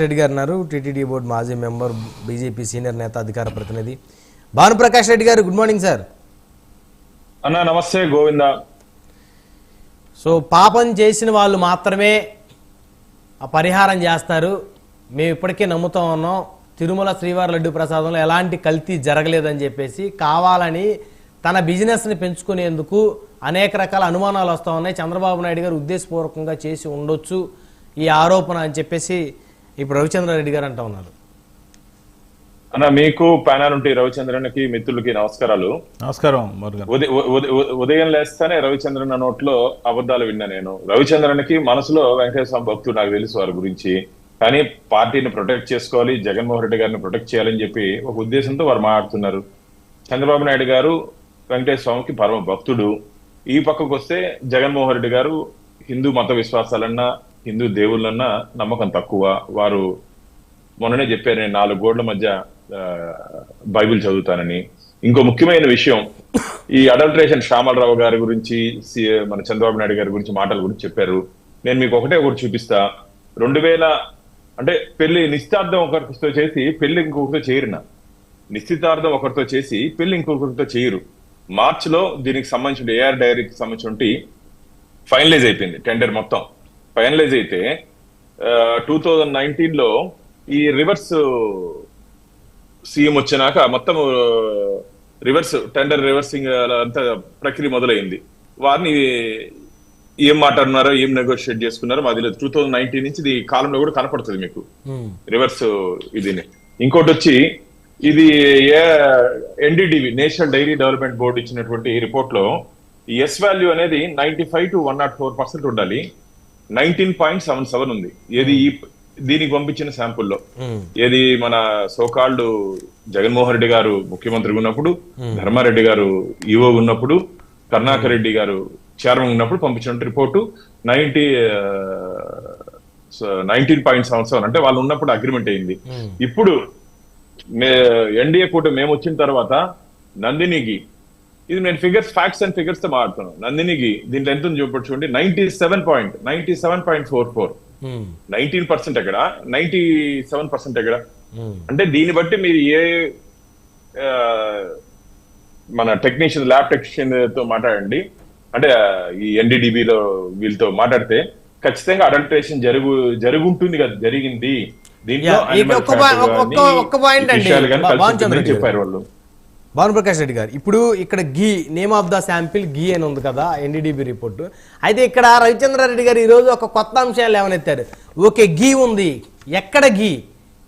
రెడ్డి గారు ఉన్నారు. TTD board మాజీ మెంబర్ బీజేపీ సీనియర్ నేత అధికార ప్రతినిధి. భానుప్రకాష్ రెడ్డి గారు గుడ్ మార్నింగ్ సార్. అన్న నమస్తే గోవింద. సో పాపం చేసిన వాళ్ళు మాత్రమే ఆ పరిహారం చేస్తారు. మేము ఇప్పటికే నమ్ముతా ఉన్నాం. తిరుమల శ్రీవారి లడ్డు ప్రసాదంలో ఎలాంటి కల్తీ జరగలేదని చెప్పేసి కావాలని తన బిజినెస్ని పెంచుకునేందుకు అనేక రకాల అనుమానాలు వస్తూ ఉన్నాయి. చంద్రబాబు నాయుడు గారు ఉద్దేశపూర్వకంగా చేసి ఉండొచ్చు ఈ ఆరోపణ అని చెప్పేసి ఇప్పుడు రవిచంద్రారెడ్డి గారు అంటూ ఉన్నారు. అన్న మీకు ప్యానల్ ఉంటే రవిచంద్రన్కి మిత్రులకి నమస్కారాలు. నమస్కారం ఉదయ- లేస్తానే రవిచంద్రన్ నోట్లో అబద్ధాలు విన్నా నేను. రవిచంద్రన్కి మనసులో వెంకటేశ్వర స్వామి భక్తుడు నాకు తెలుసు వారి గురించి. కానీ పార్టీని ప్రొటెక్ట్ చేసుకోవాలి జగన్మోహన్ రెడ్డి గారిని ప్రొటెక్ట్ చేయాలని చెప్పి ఒక ఉద్దేశంతో వారు మాట్లాడుతున్నారు. చంద్రబాబు నాయుడు గారు వెంకటేశ్వర స్వామికి పరమ భక్తుడు. ఈ పక్కకు వస్తే జగన్మోహన్ రెడ్డి గారు హిందూ మత విశ్వాసాలన్నా హిందూ దేవుళ్ళన్న నమ్మకం తక్కువ. వారు మొన్ననే చెప్పారు నేను నాలుగు గోడల మధ్య బైబిల్ చదువుతానని. ఇంకో ముఖ్యమైన విషయం ఈ అడల్ట్రేషన్ శ్యామలరావు గారి గురించి మన చంద్రబాబు నాయుడు గారి గురించి మాటల గురించి చెప్పారు. నేను మీకు ఒకటే ఒకటి చూపిస్తా. రెండు వేల అంటే పెళ్ళి నిశ్చితార్థం ఒకరితో చేసి పెళ్ళి ఇంకొకరితో చేరిన నిశ్చితార్థం ఒకరితో చేసి పెళ్ళి ఇంకొకరితో చేయరు. మార్చిలో దీనికి సంబంధించిన ఏఆర్ డైరీకి సంబంధించి ఫైనలైజ్ అయిపోయింది టెండర్ మొత్తం. ఫైనలైజ్ అయితే టూ థౌజండ్ నైన్టీన్లో ఈ రివర్స్ సీఎం వచ్చినాక మొత్తం రివర్స్ టెండర్ రివర్సింగ్ అంతా ప్రక్రియ మొదలైంది. వారిని ఏం మాట్లాడున్నారో ఏం నెగోషియేట్ చేసుకున్నారో మాది లేదు టూ థౌజండ్ నైన్టీన్ నుంచి ఇది కాలంలో కూడా కనపడుతుంది మీకు. ఉమ్, రివర్స్ ఇదిని. ఇంకోటి వచ్చి ఇది NDDB national dairy development board ఇచ్చినటువంటి రిపోర్ట్లో ఎస్ వాల్యూ అనేది ninety five to one not four percent ఉండాలి. నైన్టీన్ పాయింట్ సెవెన్ సెవెన్ ఉంది. ఏది ఈ దీనికి పంపించిన శాంపుల్లో. ఉమ్, ఏది మన సోకాల్డ్ జగన్మోహన్ రెడ్డి గారు ముఖ్యమంత్రిగా ఉన్నప్పుడు ధర్మారెడ్డి గారు ఈవో ఉన్నప్పుడు కరుణాకర్ రెడ్డి గారు చైర్మన్ ఉన్నప్పుడు పంపించిన report. Ninety nineteen point seven seven అంటే వాళ్ళు ఉన్నప్పుడు అగ్రిమెంట్ అయింది. ఇప్పుడు ఎన్డీఏ కూటమి మేము వచ్చిన తర్వాత నందినికి ఇది నేను ఫిగర్స్ ఫ్యాక్ట్స్ అండ్ ఫిగర్స్తో మాట్లాడుతున్నాను. నందినికి దీంట్లో ఎంత ఉంది చూపట్టు చూడండి ninety seven point ninety seven point four four nineteen percent ఎక్కడ? నైన్టీ సెవెన్ పర్సెంట్ ఎక్కడ? ఉమ్. అంటే దీన్ని బట్టి మీరు ఏ మన టెక్నీషియన్ ల్యాబ్ టెక్నీషియన్తో మాట్లాడండి. అంటే ఈ NDDB లో వీళ్ళతో మాట్లాడితే ఖచ్చితంగా అడల్ట్రేషన్ జరుగు జరుగుంటుంది కదా జరిగింది. దీంట్లో చెప్పారు వాళ్ళు. భానుప్రకాష్ రెడ్డి గారు. ఇప్పుడు ఇక్కడ ghee name of the sample ghee అని ఉంది కదా ఎన్డీడీబీ రిపోర్టు అయితే ఇక్కడ రవిచంద్రారెడ్డి గారు ఈరోజు ఒక కొత్త అంశాలు ఏమనెత్తారు ఓకే గీ ఉంది. ఎక్కడ గీ?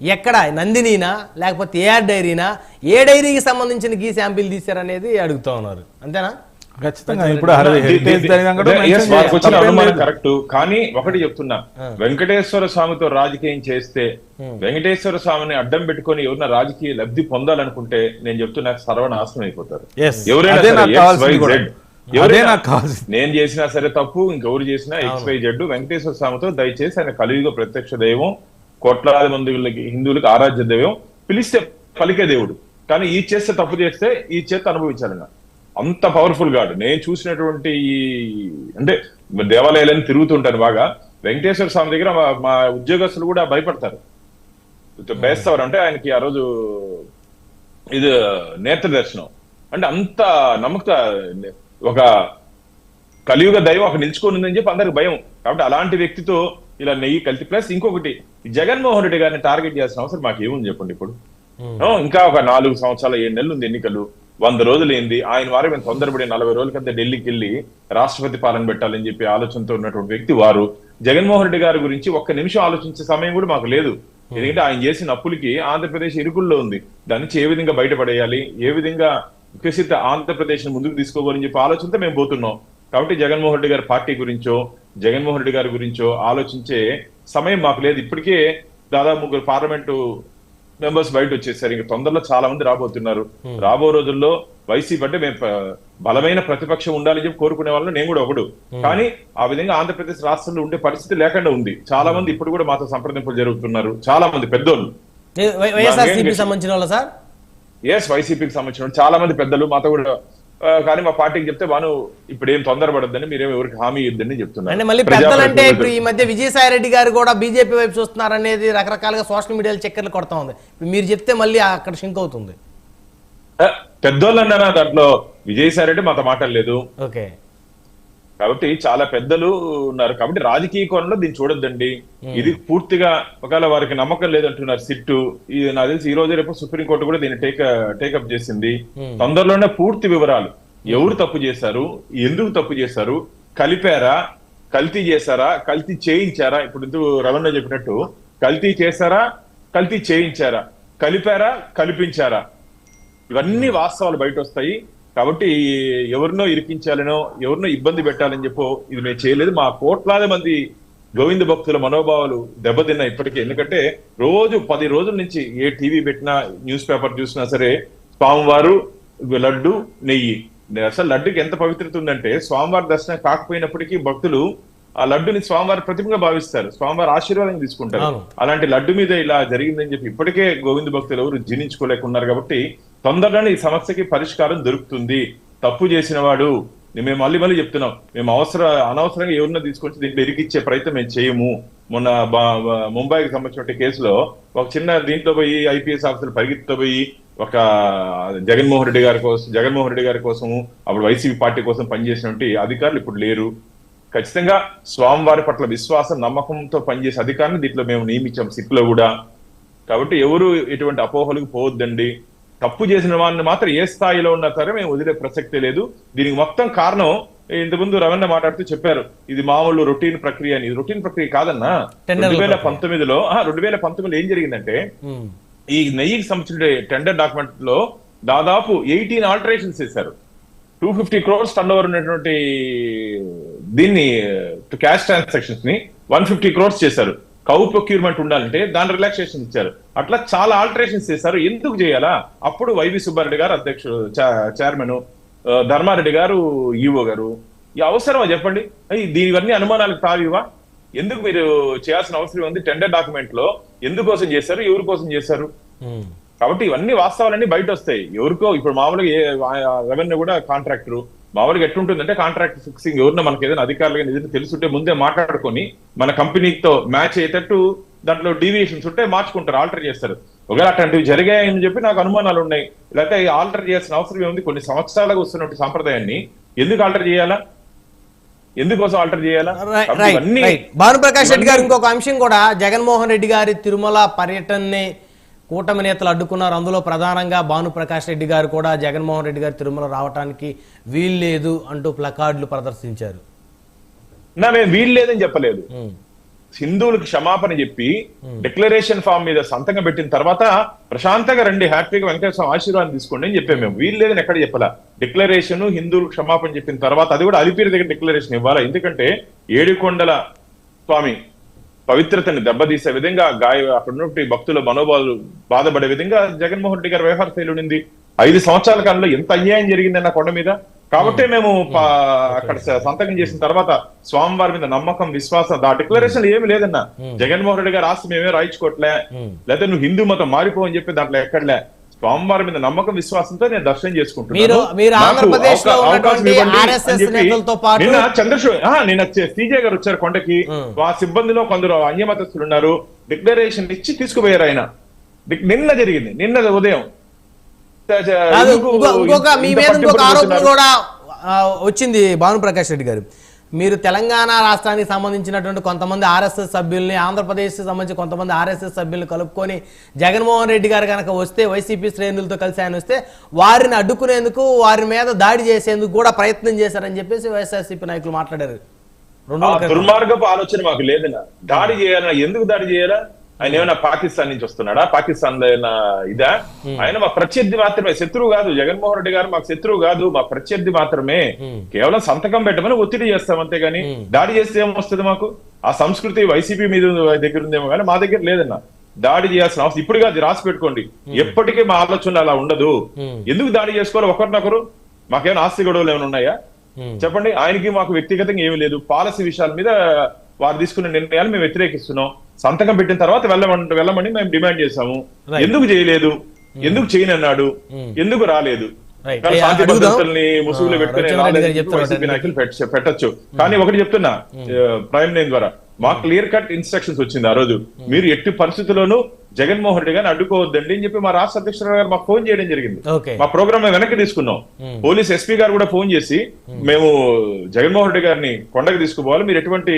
ఎక్కడ? నందినీనా? లేకపోతే ఏఆర్ డైరీనా? ఏ డైరీకి సంబంధించిన గీ శాంపిల్ తీశారనేది అడుగుతా ఉన్నారు. అంతేనా? ఖచ్చితంగా ఇప్పుడు అనుమానం. కరెక్ట్ కానీ ఒకటి చెప్తున్నా. వెంకటేశ్వర స్వామితో రాజకీయం చేస్తే వెంకటేశ్వర స్వామిని అడ్డం పెట్టుకొని ఎవరైనా రాజకీయ లబ్ధి పొందాలనుకుంటే నేను చెప్తున్నా సర్వనాశనం అయిపోతారు. ఎవరైనా. నేను చేసినా సరే తప్పు ఇంకెవరు చేసినా ఎక్స్ వై జెడ్ వెంకటేశ్వర స్వామితో దయచేసి ఆయన కలియుగ ప్రత్యక్ష దైవం కోట్లాది మందికి హిందువులకు ఆరాధ్య దైవం పిలిస్తే పలికే దేవుడు. కానీ ఈ చేస్తే తప్పు చేస్తే ఈ చేత అనుభవించాలి అంత పవర్ఫుల్ గాడు. నేను చూసినటువంటి ఈ అంటే దేవాలయాలను తిరుగుతుంటాను బాగా. వెంకటేశ్వర స్వామి దగ్గర మా- ఉద్యోగస్తులు కూడా భయపడతారు. బేస్తవారు. అంటే ఆయనకి ఆ రోజు ఇది నేత్ర దర్శనం. అంటే అంత నమ్మక ఒక కలియుగ దైవం అక్కడ నిల్చుకొని ఉందని చెప్పి అందరికి భయం. కాబట్టి అలాంటి వ్యక్తితో ఇలా నెయ్యి కలిసి ప్లస్ ఇంకొకటి జగన్మోహన్ రెడ్డి గారిని టార్గెట్ చేయాల్సిన అవసరం మాకు ఏముంది చెప్పండి ఇప్పుడు? ఇంకా ఒక నాలుగు సంవత్సరాల ఏడు నెలలు ఉంది ఎన్నికలు. వంద రోజులు ఏంది ఆయన వారు మేము తొందరపడి నలభై రోజులకంతా ఢిల్లీకి వెళ్ళి రాష్ట్రపతి పాలన పెట్టాలని చెప్పి ఆలోచనతో ఉన్నటువంటి వ్యక్తి వారు జగన్మోహన్ రెడ్డి గారి గురించి ఒక్క నిమిషం ఆలోచించే సమయం కూడా మాకు లేదు. ఎందుకంటే ఆయన చేసిన అప్పులకి ఆంధ్రప్రదేశ్ ఇరుకుల్లో ఉంది. దాని నుంచి ఏ విధంగా బయటపడేయాలి? ఏ విధంగా వికసిత ఆంధ్రప్రదేశ్ని ముందుకు తీసుకోవాలని చెప్పి ఆలోచనతో మేము పోతున్నాం. కాబట్టి జగన్మోహన్ రెడ్డి గారి పార్టీ గురించో జగన్మోహన్ రెడ్డి గారి గురించో ఆలోచించే సమయం మాకు లేదు. ఇప్పటికే దాదాపు ముగ్గురు పార్లమెంటు మెంబర్స్ బయట వచ్చేసారు. ఇంకా తొందరలో చాలా మంది రాబోతున్నారు. రాబో రోజుల్లో వైసీపీ అంటే మేము బలమైన ప్రతిపక్షం ఉండాలని చెప్పి కోరుకునే వాళ్ళు నేను కూడా ఒకడు. కానీ ఆ విధంగా ఆంధ్రప్రదేశ్ రాష్ట్రంలో ఉండే పరిస్థితి లేకుండా ఉంది. చాలా మంది ఇప్పుడు కూడా మాతో సంప్రదింపులు జరుగుతున్నారు. చాలా మంది పెద్దోళ్ళు వైఎస్ఆర్సీపీ సంబంధించిన వాళ్ళ సార్? ఎస్ వైసీపీకి సంబంధించిన చాలా మంది పెద్దలు మాతో కూడా కానీ మా పార్టీకి చెప్తే బాను ఇప్పుడు ఏం తొందరపడద్దని మీరేం ఎవరికి హామీ ఇద్దని చెప్తున్నారు. అంటే మళ్ళీ పెద్దలంటే ఇప్పుడు ఈ మధ్య విజయసాయి రెడ్డి గారు కూడా బీజేపీ వైపు చూస్తున్నారు అనేది రకరకాలుగా సోషల్ మీడియాలో చక్కర్లు కొడతా ఉంది. మీరు చెప్తే మళ్ళీ అక్కడ షింక్ అవుతుంది. పెద్దోళ్ళు అన్నారా దాంట్లో విజయసాయి రెడ్డి మాతో మాట్లాడలేదు. ఓకే. కాబట్టి చాలా పెద్దలు ఉన్నారు. కాబట్టి రాజకీయ కోణంలో దీన్ని చూడొద్దండి. ఇది పూర్తిగా ఒకవేళ వారికి నమ్మకం లేదంటున్నారు సిట్టు ఇది నాకు తెలిసి ఈ రోజు రేపు సుప్రీంకోర్టు కూడా దీన్ని టేక్ టేకప్ చేసింది. తొందరలోనే పూర్తి వివరాలు. ఎవరు తప్పు చేశారు? ఎందుకు తప్పు చేశారు? కలిపారా? కల్తీ చేశారా? కల్తీ చేయించారా? ఇప్పుడు ఇందుకు రవణ చెప్పినట్టు కల్తీ చేశారా? కల్తీ చేయించారా? కలిపారా? కల్పించారా? ఇవన్నీ వాస్తవాలు బయట వస్తాయి కాబట్టి ఎవరినో ఇరికించాలనో ఎవరినో ఇబ్బంది పెట్టాలని చెప్పో ఇది మేము చేయలేదు. మా కోట్లాది మంది గోవింద భక్తుల మనోభావాలు దెబ్బతిన్నాయి ఇప్పటికీ. ఎందుకంటే రోజు పది రోజుల నుంచి ఏ టీవీ పెట్టినా న్యూస్ పేపర్ చూసినా సరే స్వామివారు లడ్డు నెయ్యి. అసలు లడ్డుకి ఎంత పవిత్రత ఉందంటే స్వామివారి దర్శనం కాకపోయినప్పటికీ భక్తులు ఆ లడ్డుని స్వామివారి ప్రతిమగా భావిస్తారు. స్వామివారి ఆశీర్వాదం తీసుకుంటారు. అలాంటి లడ్డు మీద ఇలా జరిగిందని చెప్పి ఇప్పటికే గోవింద భక్తులు ఎవరు జీర్ణించుకోలేకున్నారు కాబట్టి తొందరలోనే ఈ సమస్యకి పరిష్కారం దొరుకుతుంది. తప్పు చేసిన వాడు మేము మళ్ళీ మళ్ళీ చెప్తున్నాం మేము అవసర అనవసరంగా ఎవరినో తీసుకొచ్చి దీంట్లో ఇరికిచ్చే ప్రయత్నం మేము చేయము. మొన్న బా- ముంబైకి సంబంధించిన కేసులో ఒక చిన్న దీంట్లో పోయి ఐపీఎస్ ఆఫీసర్ పరిగెత్తుతో పోయి ఒక జగన్మోహన్ రెడ్డి గారి కోసం జగన్మోహన్ రెడ్డి గారి కోసం అప్పుడు వైసీపీ పార్టీ కోసం పనిచేసినటువంటి అధికారులు ఇప్పుడు లేరు. ఖచ్చితంగా స్వామివారి పట్ల విశ్వాసం నమ్మకంతో పనిచేసే అధికారిని దీంట్లో మేము నియమించాం సిప్లో కూడా. కాబట్టి ఎవరు ఎటువంటి అపోహలకు పోవద్దండి. తప్పు చేసిన వాళ్ళని మాత్రం ఏ స్థాయిలో ఉన్నా సరే మేము వదిలే ప్రసక్తే లేదు. దీనికి మొత్తం కారణం ఇంతకుముందు రవణ మాట్లాడుతూ చెప్పారు ఇది మామూలు రొటీన్ ప్రక్రియ అని. ఇది రొటీన్ ప్రక్రియ కాదన్నా. రెండు వేల. పంతొమ్మిదిలో రెండు వేల పంతొమ్మిదిలో ఏం జరిగిందంటే. ఈ నెయ్యికి సంబంధించిన టెండర్ డాక్యుమెంట్లో దాదాపు ఎయిటీన్ ఆల్టరేషన్స్ చేశారు. Two fifty crores turnover ఉన్నటువంటి దీన్ని క్యాష్ ట్రాన్సాక్షన్స్ని వన్ ఫిఫ్టీ క్రోర్స్ చేశారు. కౌ ప్రొక్యూర్మెంట్ ఉండాలంటే దాని రిలాక్సేషన్ ఇచ్చారు. అట్లా చాలా ఆల్టరేషన్స్ చేశారు. ఎందుకు చేయాలా? అప్పుడు వైవి సుబ్బారెడ్డి గారు అధ్యక్షుడు చైర్మన్ ధర్మారెడ్డి గారు ఈవో గారు ఈ అవసరమా చెప్పండి? దీనివన్నీ అనుమానాలకు తావివా ఎందుకు మీరు చేయాల్సిన అవసరం ఉంది? టెండర్ డాక్యుమెంట్లో ఎందుకోసం చేశారు? ఎవరి కోసం చేశారు. కాబట్టి ఇవన్నీ వాస్తవాలన్నీ బయట వస్తాయి ఎవరికో ఇప్పుడు మామూలుగా రెవెన్యూ కూడా కాంట్రాక్టర్ మామూలుగా ఎట్లుంటుందంటే కాంట్రాక్ట్ ఫిక్సింగ్ ఎవరినో మనకి ఏదైనా అధికారులుగా నిజంగా తెలుసుంటే ముందే మాట్లాడుకొని మన కంపెనీతో మ్యాచ్ అయ్యేటట్టు దాంట్లో డీవియేషన్స్ ఉంటే మార్చుకుంటారు ఆల్టర్ చేస్తారు. ఒకవేళ అట్లాంటివి జరిగాయని చెప్పి నాకు అనుమానాలు ఉన్నాయి. లేకపోతే ఆల్టర్ చేయాల్సిన అవసరం ఏముంది? కొన్ని సంవత్సరాలుగా వస్తున్నటువంటి సాంప్రదాయాన్ని ఎందుకు ఆల్టర్ చేయాలా? ఎందుకోసం ఆల్టర్ చేయాలా? భానుప్రకాష్ రెడ్డి గారు ఇంకొక అంశం కూడా జగన్మోహన్ రెడ్డి గారి తిరుమల పర్యటనని కూటమి నేతలు అడ్డుకున్నారు. అందులో ప్రధానంగా భానుప్రకాష్ రెడ్డి గారు కూడా జగన్మోహన్ రెడ్డి గారు తిరుమల రావడానికి వీల్లేదు అంటూ ప్లకార్డులు ప్రదర్శించారు. నా మేము వీలు లేదని చెప్పలేదు. హిందువులకు క్షమాపణ చెప్పి డిక్లరేషన్ ఫామ్ మీద సంతకం పెట్టిన తర్వాత ప్రశాంతంగా రండి హ్యాపీగా వెంకటేశ్వర ఆశీర్వాదం తీసుకోండి అని చెప్పాము మేము. వీలు లేదని ఎక్కడ చెప్పాలా? డిక్లరేషన్ హిందువులకు క్షమాపణ చెప్పిన తర్వాత అది కూడా అలిపిరి దగ్గర డిక్లరేషన్ ఇవ్వాలా? ఎందుకంటే ఏడుకొండల స్వామి పవిత్రతని దెబ్బతీసే విధంగా గాయ అక్కడ ఉన్నటువంటి భక్తుల మనోభావాలు బాధపడే విధంగా జగన్మోహన్ రెడ్డి గారి వ్యవహార శైలి ఉండింది ఐదు సంవత్సరాల కాలంలో ఎంత అన్యాయం జరిగిందన్న కొండ మీద? కాబట్టే మేము. అక్కడ సంతకం చేసిన తర్వాత స్వామివారి మీద నమ్మకం విశ్వాసం ఆ డిక్లరేషన్ ఏమి లేదన్న. జగన్మోహన్ రెడ్డి గారు ఆస్తి మేమే రాయించుకోవట్లే. లేకపోతే నువ్వు హిందూ మతం మారిపో అని చెప్పి దాంట్లో ఎక్కడలే. స్వామివారి మీద నమ్మకం విశ్వాసంతో నేను దర్శనం చేసుకుంటున్నాను. నిన్న చంద్రశేఖర్ నిన్న సీజే గారు వచ్చారు కొండకి. ఆ. సిబ్బందిలో కొందరు అన్యమతస్తులు ఉన్నారు. డిక్లరేషన్ ఇచ్చి తీసుకుపోయారు ఆయన. నిన్న జరిగింది. నిన్న ఉదయం. ఇంకొక మీ మీద ఇంకొక ఆరోపణ? కూడా వచ్చింది భానుప్రకాష్ రెడ్డి గారు. మీరు తెలంగాణ రాష్ట్రానికి సంబంధించినటువంటి కొంతమంది ఆర్ఎస్ఎస్ సభ్యుల్ని ఆంధ్రప్రదేశ్ సంబంధించి కొంతమంది ఆర్ఎస్ఎస్ సభ్యుల్ని కలుపుకొని జగన్మోహన్ రెడ్డి గారు కనుక వస్తే వైసీపీ శ్రేణులతో కలిసి ఆయన వస్తే వారిని అడ్డుకునేందుకు వారి మీద దాడి చేసేందుకు కూడా ప్రయత్నం చేశారని చెప్పేసి వైఎస్ఆర్సీపీ నాయకులు మాట్లాడారు. దుర్మార్గపు ఆలోచన మాకు లేదన్నా. దాడి చేయాలన్నా ఎందుకు దాడి చేయాలా? ఆయన ఏమైనా పాకిస్తాన్ నుంచి వస్తున్నాడా? పాకిస్తాన్లో ఏమైనా ఇదా? ఆయన మా ప్రత్యర్థి మాత్రమే. శత్రువు కాదు. జగన్మోహన్ రెడ్డి గారు మాకు శత్రువు కాదు. మా ప్రత్యర్థి మాత్రమే. కేవలం సంతకం పెట్టమని ఒత్తిడి చేస్తాం అంతేగాని. దాడి చేస్తే ఏమొస్తుంది మాకు? ఆ సంస్కృతి వైసీపీ మీద దగ్గర ఉందేమో కానీ మా దగ్గర లేదన్నా. దాడి చేయాల్సిన అవసరం. ఇప్పుడు కాదు రాసి పెట్టుకోండి. ఎప్పటికీ మా ఆలోచన అలా ఉండదు. ఎందుకు దాడి చేసుకోవాలి? ఒకరినొకరు? మాకేమైనా ఆస్తి గొడవలు ఏమైనా ఉన్నాయా. చెప్పండి. ఆయనకి మాకు వ్యక్తిగతంగా ఏమీ లేదు. పాలసీ విషయాల మీద వారు తీసుకున్న నిర్ణయాలు మేము వ్యతిరేకిస్తున్నాం. సంతకం పెట్టిన తర్వాత వెళ్ళమని వెళ్ళమని మేము డిమాండ్ చేశాము. ఎందుకు చేయలేదు? ఎందుకు చేయనన్నాడు Hmm. ఎందుకు రాలేదు? శాంతి. భద్రతల్ని ముసుగులు ఆ, పెట్టుకుని పెట్టొచ్చు. కానీ ఒకటి చెప్తున్నా ప్రైమ్ లైన్ ద్వారా. మాకు క్లియర్ కట్ ఇన్స్ట్రక్షన్స్ వచ్చింది ఆ రోజు. మీరు ఎట్టి పరిస్థితుల్లోనూ జగన్మోహన్ రెడ్డి గారిని అడ్డుకోవద్దండి అని చెప్పి మా రాష్ట్ర అధ్యక్షుడు గారు మాకు ఫోన్ చేయడం జరిగింది. మా ప్రోగ్రామ్ మేము వెనక్కి తీసుకున్నాం. పోలీస్ ఎస్పీ గారు కూడా ఫోన్ చేసి మేము జగన్మోహన్ రెడ్డి గారిని కొండకు తీసుకుపోవాలి మీరు ఎటువంటి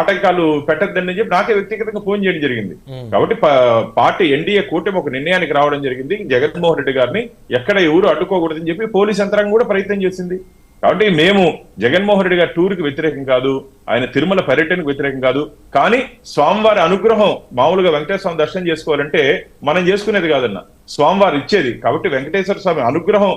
ఆటంకాలు పెట్టద్దండి అని చెప్పి నాకే వ్యక్తిగతంగా ఫోన్ చేయడం జరిగింది. కాబట్టి పార్టీ ఎన్డీఏ కూటమి ఒక నిర్ణయానికి రావడం జరిగింది. జగన్మోహన్ రెడ్డి గారిని ఎక్కడ ఎవరు అడ్డుకోకూడదని చెప్పి పోలీస్ యంత్రాంగం కూడా ప్రయత్నం చేసింది. కాబట్టి మేము జగన్మోహన్ రెడ్డి గారి టూర్కి వ్యతిరేకం కాదు ఆయన తిరుమల పర్యటనకు వ్యతిరేకం కాదు. కానీ స్వామివారి అనుగ్రహం మామూలుగా వెంకటేశ్వర స్వామి దర్శనం చేసుకోవాలంటే మనం చేసుకునేది కాదన్న. స్వామివారు ఇచ్చేది. కాబట్టి వెంకటేశ్వర స్వామి అనుగ్రహం